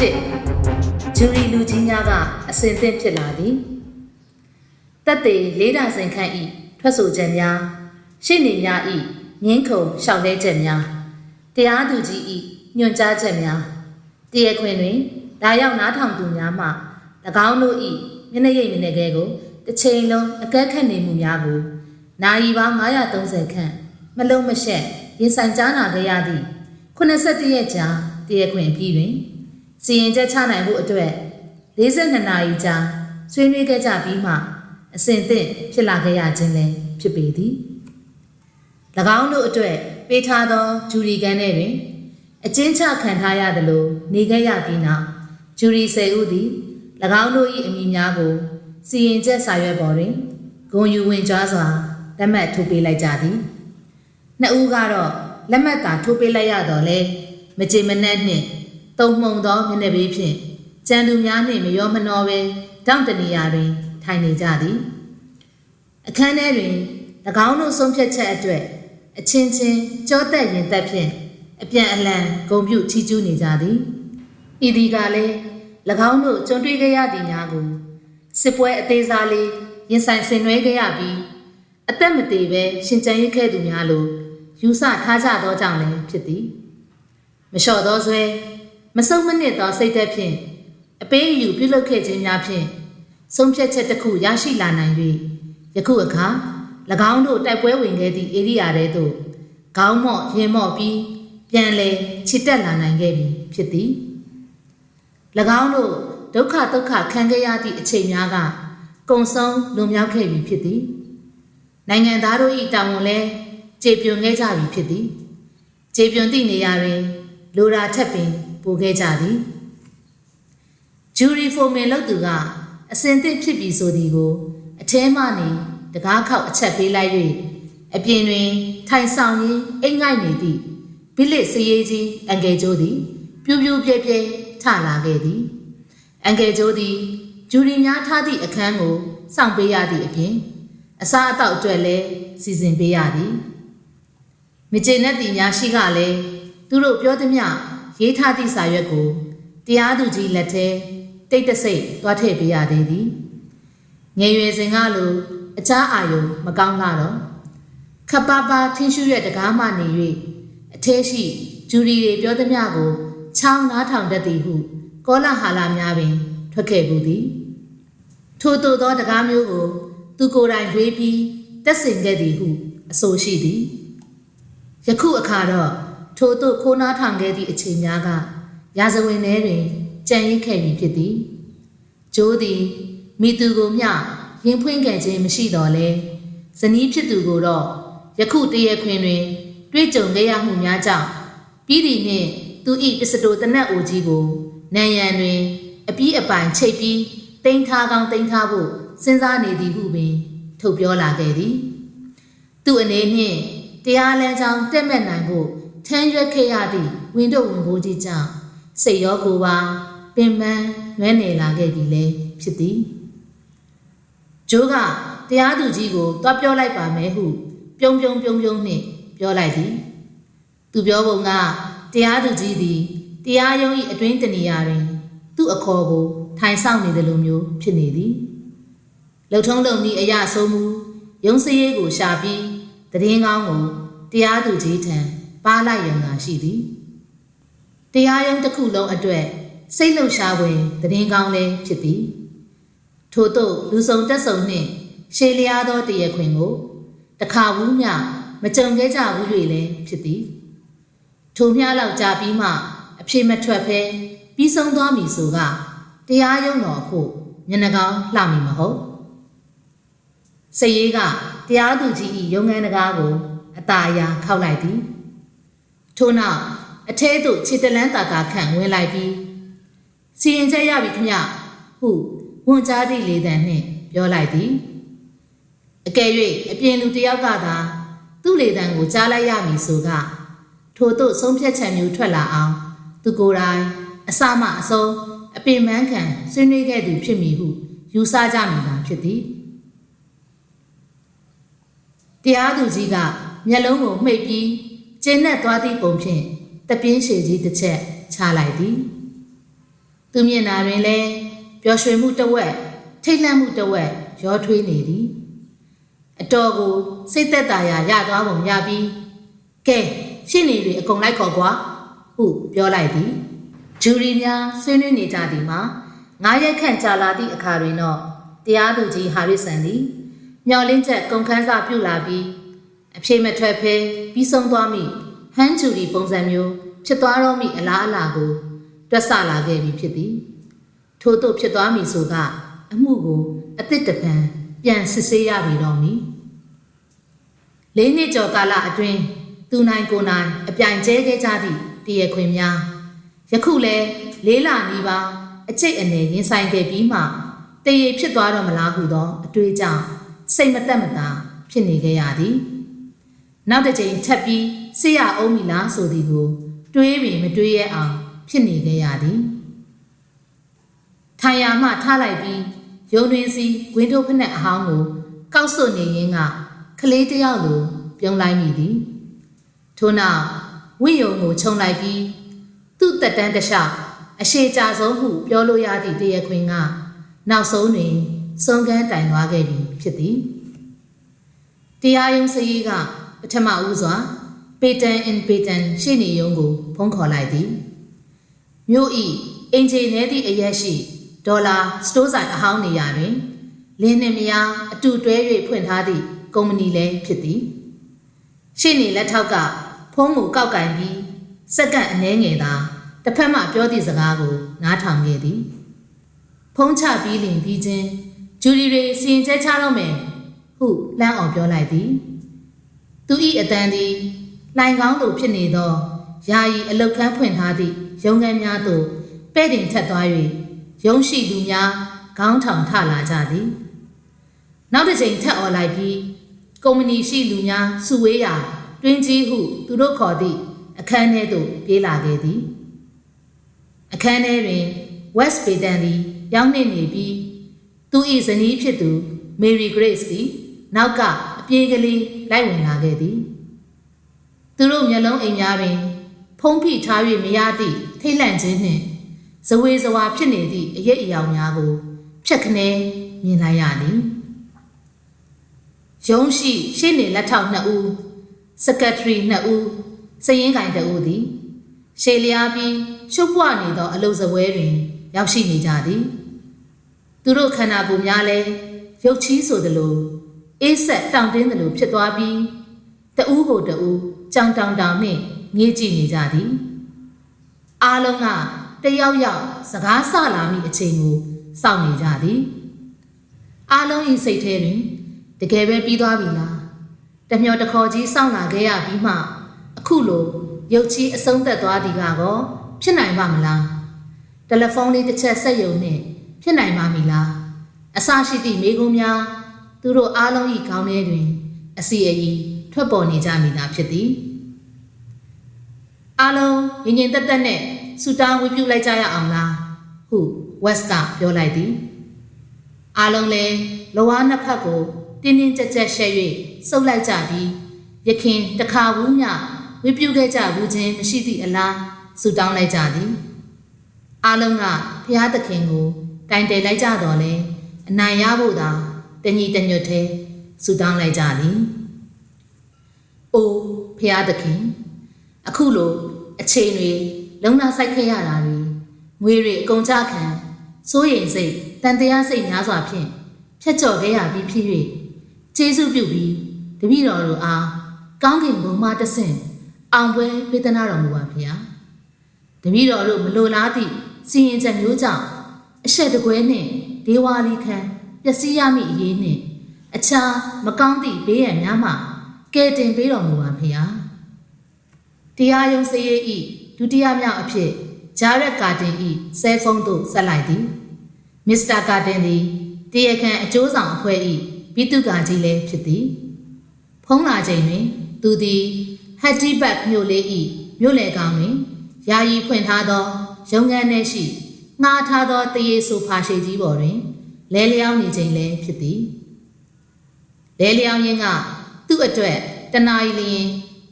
1ဂျူရီလူကြီးများကအစဉ်သင့်ဖြစ်လာသည်တက်သေးလေးဒါစင်ခန့်ဤထွက်ဆိုချက်များရှင်းနေများဤငင်းခုံရှောက်လဲချက်များတရားသူကြီးဤညွှန်ကြားချက်များတရားခွင်တွင်လာရောက်နားထောင်သူများမှ၎င်းတို့ဤမျက်နှာရိပ်မျက်နှာကဲကိုတစ်ချိန်လုံးအကဲခတ်နေမှုများကိုနာယီပေါင်း930ခန့်မလုံးမရှက်ရင်ဆိုင်ကြားနာခဲ့ရသည့်81ရက်ကြာတရားခွင်ပြီးတွင် စီရင်ချက်ချနိုင်မှုအတွက်42နာရီကြာဆွေးနွေးခဲ့ကြပြီးမှအစဉ်သင့်ဖြစ်လာခဲ့ရခြင်းလည်းဖြစ်ပေသည်၎င်းတို့အတွက်ပေးထားသောဂျူရီကန်ထဲတွင်အကျဉ်းချခံထားရသလိုနေခဲ့ရပြီးနောက်ဂျူရီ၁၀ဦးသည်၎င်းတို့၏အမည်များကိုစီရင်ချက်စာရွက်ပေါ်တွင်ဂုံယူဝင်ကြွားစွာလက်မှတ်ထိုးပေးလိုက်ကြသည်နှစ်ဦးကတော့လက်မှတ်သာထိုးပေးလိုက်ရတော့လဲမကြေမနက်နှင့် တုံမှုံသောမျက်နှာပေးဖြင့်ကြံသူများနှင့်မရောမနှောပဲတောင့်တနေရာတွင် ထိုင်နေကြသည်အခန်းထဲတွင်၎င်းတို့ဆုံးဖြတ်ချက်အတွက်အချင်းချင်းကြောတက်ရင်တက်ဖြင့်အပြန်အလှန်ဂုံပြုချီးကျူးနေကြသည်ဤဒီကလည်း၎င်းတို့ကြုံတွေ့ခဲ့ရသည်များကိုစစ်ပွဲအသေးစားလေးရင်ဆိုင်ဆင်နွှဲခဲ့ရပြီးအသက်မသေးပဲရှင်ကျန်ရစ်ခဲ့သူများလိုယူဆထားကြသောကြောင့်လည်းဖြစ်သည်မလျှော့သောဆွဲ မစုံမနစ်သောစိတ်သက်ဖြင့်အပေးအယူပြုလုပ်ခဲ့ခြင်းများဖြင့်ဆုံးဖြတ်ချက်တစ်ခုရရှိလာနိုင်၍ယခုအခါ၎င်းတို့တိုက်ပွဲဝင်ခဲ့သည့်ဧရိယာထဲသို့ခေါင်းမော့ရင်မော့ပြီးပြန်လည်ချစ်တက်လာနိုင်ခဲ့ပြီဖြစ်သည်၎င်းတို့ဒုက္ခဒုက္ခခံခဲ့ရသည့်အချိန်များကကုံဆုံးလွန်မြောက်ခဲ့ပြီဖြစ်သည်နိုင်ငံသားတို့၏တာဝန်လည်းကျေပွန်ခဲ့ကြပြီဖြစ်သည်ကျေပွန်သည့်နေရာတွင်လိုရာထက်ပင် ပိုခဲ့ကြသည်ဂျူရီဖိုမင်လုပ်သူကအစင်သစ်ဖြစ်ပြီဆိုသည်ကိုအထဲမှနေတကားခောက်အချက်ပေးလိုက်၍အပြင်တွင် ထိုင်ဆောင်ရင်းအိမ်ငိုက်နေသည့်ဘိလစ်စရေးကြီးအန်ကယ်ကျိုးသည် ပြူးပြူးပြဲပြဲထလာခဲ့သည်အန်ကယ်ကျိုးသည်ဂျူရီများထားသည့်အခန်းကိုစောင့်ပေးရသည့်အပြင်အစားအသောက်အတွက်လည်းစီစဉ်ပေးရသည်မကျေနပ်သည့်များရှိကလည်းသူတို့ပြောသမျှ ရေးထားသည့်စာရွက်ကိုတရားသူကြီးလက်ထဲတိတ်တဆိတ်သွားထည့်ပေးရသေးသည်ငယ်ရွယ်စဉ်ကလိုအချားအာယုံမကောင်းလာတော့ခပ်ပါပါထင်းရှူရဲ့တကားမှနေ၍အထဲရှိဂျူရီတွေပြောသမျှကိုချောင်းနားထောင်တတ်သည်ဟုကောလာဟာလာများပင် ထွက်ခဲ့ဘူးသည်ထို့သို့သောတကားမျိုးကို သူကိုယ်တိုင်ရွေးပြီးတက်ဆင်ခဲ့သည်ဟု အဆိုရှိသည်ယခုအခါတော့ ထို့သို့ခိုးနားထောင်ခဲ့သည့်အချိန်များကရာဇဝင်ထဲတွင်ကြံရစ်ခဲ့ပြီဖြစ်သည်ကျိုးသည်မိသူကိုမျှရင်ဖွင့်ခဲ့ခြင်းမရှိတော့လဲဇနီးဖြစ်သူကိုတော့ယခုတရက်ခွင်တွင် တွေ့ကြုံခဲ့ရမှုများကြောင့်ပြီးသည်နှင့်သူ၏ပစ္စတိုတနတ်အိုကြီးကိုနံရံတွင် အပြီးအပိုင်ချိတ်ပြီးတင်ထားကောင်းတင်ထားဖို့စဉ်းစားနေသည်ဟုပင် ထုတ်ပြောလာခဲ့သည် သူအနေနှင့်တရားလမ်းကြောင်းတက်မဲ့နိုင်ဖို့ ထမ်းရွက်ခဲ့ရသည့်ဝင်းတို့ဝင်ဖို့ကြီးကြောင့်စိတ်ရောကိုယ်ပါပင်ပန်းနွဲနေလာခဲ့ပြီလေဖြစ်သည်ဂျိုးကတရားသူကြီးကိုတွားပြောလိုက်ပါမယ်ဟုပြုံးပြုံးပြုံးပြုံးနှင့်ပြောလိုက်သည်သူပြောပုံကတရားသူကြီးသည်တရားရုံး၏အတွင်းတနေရာတွင်သူ့အခေါ်ကိုထိုင်ဆောင်နေတယ်လို့မျိုးဖြစ်နေသည်လှုပ်ထုံးလုံဤအရာဆုံးမှုရုံးစည်းရေးကိုရှာပြီးတည်င်းကောင်းကိုတရားသူကြီးထံ ပါလိုက်ရုံသာရှိသည်တရားရုံးတစ်ခုလုံးအတွက်စိတ်လှုပ်ရှားဝင်တည်င်းကောင်းလည်းဖြစ်သည်ထို့သို့လူစုံတက်ဆုံနှင့်ရှေလျားသောတရခွင်ကိုတခါဝူးမြမကြုံခဲ့ကြဘူး၍လည်းဖြစ်သည်ထိုမြလောက်ကြာပြီးမှအဖြေမထွက်ဖဲပြီးဆုံးသွားမည်ဆိုကတရားရုံးတော်ဖို့မျက်နှာကောင်းလှမည်မဟုတ်စရေးကတရားသူကြီး၏ရုံငန်းတကားကိုအตาအရာခောက်လိုက်သည် ထို့နောက်အထဲသို့ခြေတလန်းတာတာခန့်ဝင်လိုက်ပြီးစီရင်ချက်ရပြီခမဟုဝန်ကြားသည့်လေတံနှင့်ပြောလိုက်သည်အကယ်၍အပြင်လူတယောက်ကသာသူ့လေတံကိုကြားလိုက်ရမည်ဆိုကထို့သို့ဆုံးဖြတ်ချက်မျိုးထွက်လာအောင် သူကိုယ်တိုင်အစမှအဆုံးအပင်ပန်းခံဆွေးနွေးခဲ့သူဖြစ်မည်ဟုယူဆကြမိတာဖြစ်သည်တရားသူကြီးကမျက်လုံးကိုမှိတ်ပြီး ကျင်းနဲ့သွားသည့်ပုံဖြင့်တပြင်းရှည်ကြီးတစ်ချက်ချလိုက်သည်သူမျက်နှာတွင်လည်းပျော်ရွှင်မှုတစ်ဝက်ထိတ်လန့်မှုတစ်ဝက်ရောထွေးနေသည်အတော်ကိုစိတ်သက်သာရာရသွားပုံရပြီးကဲရှင်းနေပြီအကုန်လိုက်ခေါ်ကွာဟုပြောလိုက်သည်ဂျူရီများဆွေးနွေးနေကြသည်မှာငါးရက်ခန့်ကြာလာသည့်အခါတွင်တော့တရားသူကြီးဟာရစ်ဆန်သည်မျော်လင့်ချက်ကုန်ခန်းစာပြုလာပြီး အဖြေမထွက်ဖဲပြီးဆုံးသွားမိဟန်းဂျူရီပုံစံမျိုးဖြစ်သွားတော့မိအလားအလာကိုတွက်ဆလာခဲ့ပြီဖြစ်သည်ထို့သို့ဖြစ်သွားမည်ဆိုကအမှုကိုအသစ်တပံပြန်စစ်ဆေးရပြီတော့မည်လေးနှစ်ကျော်ကာလအတွင်းသူနိုင်ကိုနိုင်အပြိုင်ကျဲခဲ့ကြသည့်တရခွင်များယခုလဲလေးလာနီးပါအကျိတ်အနေရင်ဆိုင်ခဲ့ပြီးမှတရေဖြစ်သွားတော့မလားဟုသောအတွေးကြောင့်စိတ်မသက်မသာဖြစ်နေခဲ့ရသည် နောက်တစ်ချိန်ထပ်ပြီးဆေးရအောင်မီလားဆိုသည်ကို တွေးပြီးမတွေးရအောင်ဖြစ်နေခဲ့ရသည်ထိုင်ရာမှထားလိုက်ပြီးရုံတွင်စီဂွင်းတို့ဖက်နှက်အဟောင်းကိုကောက်ဆွနေရင်းကကလေးတစ်ယောက်လိုပြုံးလိုက်မိသည်ထို့နောက်ဝိယုံကိုခြုံလိုက်ပြီးသူ့တက်တန်းတစ်လျှောက်အရှိကြဆုံးဟုပြောလို့ရသည့်တရခွင်ကနောက်ဆုံးတွင်စွန်ကန်းတိုင်သွားခဲ့ပြီဖြစ်သည်တရားရုံးစည်းက ပထမဦးစွာပေတန်အင်ပေတန်ရှေ့နေရုံးကိုဖုန်းခေါ်လိုက်သည်မြို့ဤအင်ဂျီနဲသည့်အရက်ရှိဒေါ်လာစတိုးဆိုင်အဟောင်းနေရာတွင်လင်းနှင့်မယားအတူတွဲ၍ဖွင့်ထားသည့်ကုမ္ပဏီလည်းဖြစ်သည်ရှေ့နေလက်ထောက်ကဖုံးကိုကောက်ကင်ပြီးစက္ကန့်အနည်းငယ်သာတစ်ဖက်မှပြောသည့်စကားကိုနားထောင်ခဲ့သည်ဖုံးချပြီးလင်ပြီးချင်းဂျူရီတွေစီရင်ချက်ချတော့မယ်ဟုလမ်းအောင်ပြောလိုက်သည် သူ၏အတန်သည်လှိုင်ကောင်းလိုဖြစ်နေသောယာယီအလုတ်ခန်းဖွင့်ထားသည့်ရုံးခန်းများသို့ပဲ့တင်ထက်သွား၍ရုံးရှိလူများခေါင်းထောင်ထလာကြသည်နောက်တစ်ချိန်ထက်អော်လိုက်ပြီးကုမ္ပဏီရှိလူများစုဝေးရာတွင်ကြီးဟုသူတို့ခေါ်သည့်အခန်းထဲသို့ပြေးလာခဲ့သည်အခန်းထဲတွင် West Baden သည်ရောက်နေနေပြီးသူ၏ဇနီးဖြစ်သူ Mary Grace သည်နောက်ကအ ပြေးကလေးလိုက်ဝင်လာခဲ့သည်သူတို့မျက်လုံးအိမ်များတွင် ဖုံးဖိထား၍မရသည့်ထိတ်လန့်ခြင်းနှင့်ဇဝေဇဝါဖြစ်နေသည့်အရေးအယောင်များကိုဖြတ်ခနဲမြင်လိုက်ရသည်ရုံးရှိရှေ့နေလက်ထောက်နှစ်ဦးစကရက်ထရီနှစ်ဦးစရင်ကိုင်တဦးသည်ရှေလျားပြီးရှုပ်ပွနေသောအလုဇပွဲတွင် ရောက်ရှိနေကြသည် သူတို့ခန္ဓာကိုယ်များလည်းရုပ်ချီးဆိုသလို အေးဆက်တောင့်တင်းသလိုဖြစ်သွားပြီးတဦးကိုတဦးကြောင်တောင်တောင်နှင့်ငေးကြည့်နေကြသည်အားလုံးကတယောက်ယောက်စကားဆလာမိအချိန်ကိုစောင့်နေကြသည်အားလုံးဤစိတ်ထဲတွင်တကယ်ပဲပြီးသွားပြီလားတမျောတခေါ်ကြီးစောင့်လာခဲ့ရပြီးမှအခုလိုရုပ်ချီးအဆုံးသက်သွားသည်ကတော့ဖြစ်နိုင်ပါမလားတယ်လီဖုန်းလေးတစ်ချက်ဆက်ယုံနဲ့ဖြစ်နိုင်ပါမည်လားအစရှိသည့်မိကုံးများ သူတို့အားလုံးဤခေါင်းထဲတွင် အစီအီထွက်ပေါ်နေကြမိတာဖြစ်သည်အားလုံးငြင်ငြင်သက်သက်နဲ့ဆူတောင်းဝေပြုလိုက်ကြရအောင်လားဟုဝက်ကပြောလိုက်သည်အားလုံးလည်းလောဝါနှစ်ဖက်ကိုတင်းတင်းကြပ်ကြပ်ရှဲ၍စုပ်လိုက်ကြပြီးရခင်တခါဘူးမြဝေပြုခဲ့ကြဘူးချင်းမရှိသည့်အလားဆူတောင်းလိုက်ကြသည်အားလုံးကဖျားသခင်ကိုတိုင်တယ်လိုက်ကြတော့လဲအနိုင်ရဖို့သာ တညီတညွတ်သေးဆူတောင်းလိုက်ကြသည်။အိုးဖျားသခင်အခုလိုအချိန်တွေလုံနာဆိုင်ခဲ့ရတာတွေငွေတွေအကုန်ကြခံစိုးရိမ်စိတ်တန်တရားစိတ်များစွာဖြင့်ဖြတ်ကျော်ခဲ့ရပြီးဖြစ်၍ကျေးဇူးပြုပြီးတပည့်တော်တို့အားကောင်းကင်ဘုံမှတဆင့်အောင်ပွဲပေးသနာတော်မူပါဖျားတပည့်တော်တို့မလိုလားသည့်စီရင်ချက်မျိုးကြောင့်အဆက်တကွဲနှင့်ဒေဝါလီခံ ပျက်စီးရမည့်အရေးနှင့်အခြားမကောင်းသည့်ဘေးရန်များမှကယ်တင်ပေးတော်မူပါဖျားတရားရုံးစရေးဤဒုတိယမြောက်အဖြစ်ဂျာရက်ကာတင်ဤဆဲဖုန်းသို့ဆက်လိုက်သည်မစ္စတာကာတင်သည်တရားခံအကျိုးဆောင်အဖွဲ့ဤဘိတုကာကြီးလည်းဖြစ်သည် ဖုံးလာချိန်တွင် သူသည်ဟတ်တီဘတ်မြို့လေးဤမြို့လေကောင်တွင်ယာယီဖွင့်ထားသောရုံငန်းထဲရှိငှားထားသောတရေဆိုဖာရှိကြီးပေါ်တွင် လဲလျောင်းနေခြင်းလည်းဖြစ်သည်လဲလျောင်းရင်းကသူ့အတွက်တနာရီလျင်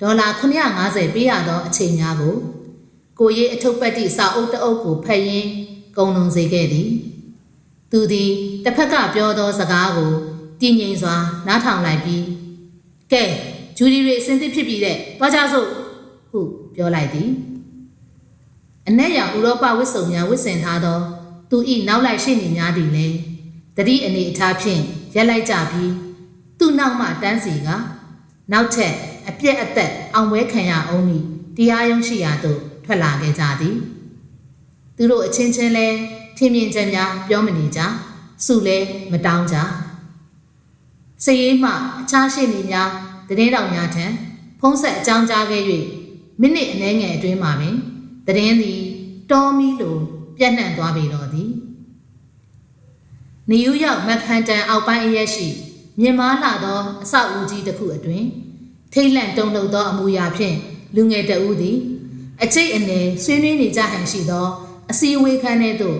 ဒေါ်လာ950ပေးရသောအချိန်များကို ကိုရေးအထုပ်ပတ်တိစာအုပ်တအုပ်ကိုဖတ်ရင်းကုံလုံးစေခဲ့သည် သူသည်တစ်ဖက်ကပြောသောစကားကိုတည်ငြိမ်စွာ နားထောင်လိုက်ပြီးကဲဂျူဒီတွေအစင်သစ်ဖြစ်ပြီးတဲ့သွားကြစို့ဟုပြောလိုက်သည်အနက်ရောင်ဥရောပဝစ်စုံများဝစ်ဆင်ထားသောသူ၏နောက်လိုက်ရှိနေများသည်လည်း တတိအနေအထားဖြင့်ရက်လိုက်ကြပြီးသူ့နောက်မှတန်းစီကနောက်ထပ်အပြက်အသက်အောင်ပွဲခံရအောင်မီတရားရုံးရှိရာသို့ထွက်လာခဲ့ကြသည်သူတို့အချင်းချင်းလဲထင်မြင်ချက်များပြောမနေကြစုလဲမတောင်းကြစည်ရေးမှအခြားရှိနေများတည်င်းတော်များထံဖုံးဆက်အကြောင်းကြားခဲ့၍မိနစ်အနည်းငယ်အတွင်းမှာပင်တည်င်းသည် တော်မီလိုပြန့်နှံ့သွားပေတော်သည် နယူးယောက်မက်ဖန်တန်အောက်ပိုင်းအရက်ရှိမြင်မာလာသောအဆောက်အဦကြီးတစ်ခုအတွင် ထိတ်လန့်တုန်လှုပ်သောအမူအရာဖြင့်လူငယ်တဦးသည် အချိတ်အနေဆွေးနွေးနေကြဟန်ရှိသော အစည်းအဝေးခန်းထဲသို့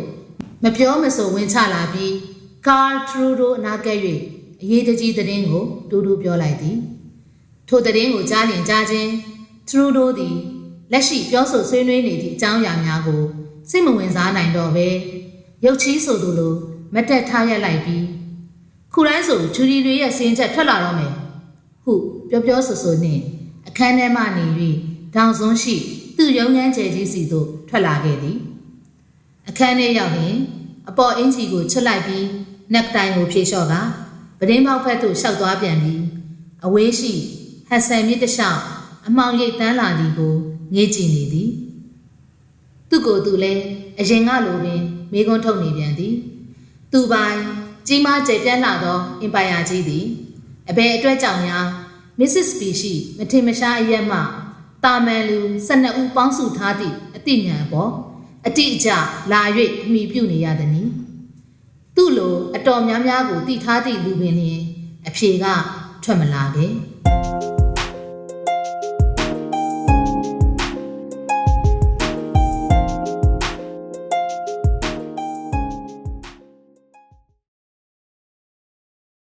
မပြောမဆိုဝင်ချလာပြီးကာထရူဒိုအနာကဲ့၍အရေးတကြီးသတင်းကိုတူတူပြောလိုက်သည်ထိုသတင်းကိုကြားရင်ကြားချင်းထရူဒိုသည်လက်ရှိပြောဆိုဆွေးနွေးနေသည့်အကြောင်းအရာများကိုစိတ်မဝင်စားနိုင်တော့ပဲရုတ်ချီးဆိုသူလို မတက်ထားရက်လိုက်ပြီးခုတိုင်းဆိုဂျူရီတွေရဲ့စင်းချက်ထွက်လာတော့မယ်ဟုပြောပြောဆိုဆိုနှင့်အခန်းထဲမှနေ၍ဒေါင်စွန်းရှိ သူ့ရုံငန်းကျယ်ကြီးစီသို့ထွက်လာခဲ့သည်အခန်းထဲရောက်ရင်အပေါ်အင်ဂျီကိုချွတ်လိုက်ပြီးနက်တိုင်ကိုဖြေလျှော့ကပဒင်းပေါက်ဖက်သို့ရှောက်သွားပြန်ပြီးအဝေးရှိဟက်ဆန်မြစ်တစ်လျှောက်အမောင်ရိပ်တန်းလာသည်ကိုငေးကြည့်နေသည်သူကိုယ်သူလည်းအရင်ကလိုပင်မိကွန်းထုတ်နေပြန်သည် သူပိုင်ကြီးမားကျယ်ပြန့်လာသောအင်ပါယာကြီးသည်အဘယ်အတွက်ကြောင့်များမစ္စစ်စပီရှိမထင်မရှားအရက်မှတာမန်လူ12ဦးပေါင်းစုထားသည့်အသိဉာဏ်အပေါ်အတိအကျလာ၍အမိပြုနေရသည်နီသူ့လိုအတော်များများကိုတည်ထားသည့်လူပင်လျင်အဖြေကထွက်မလာခဲ့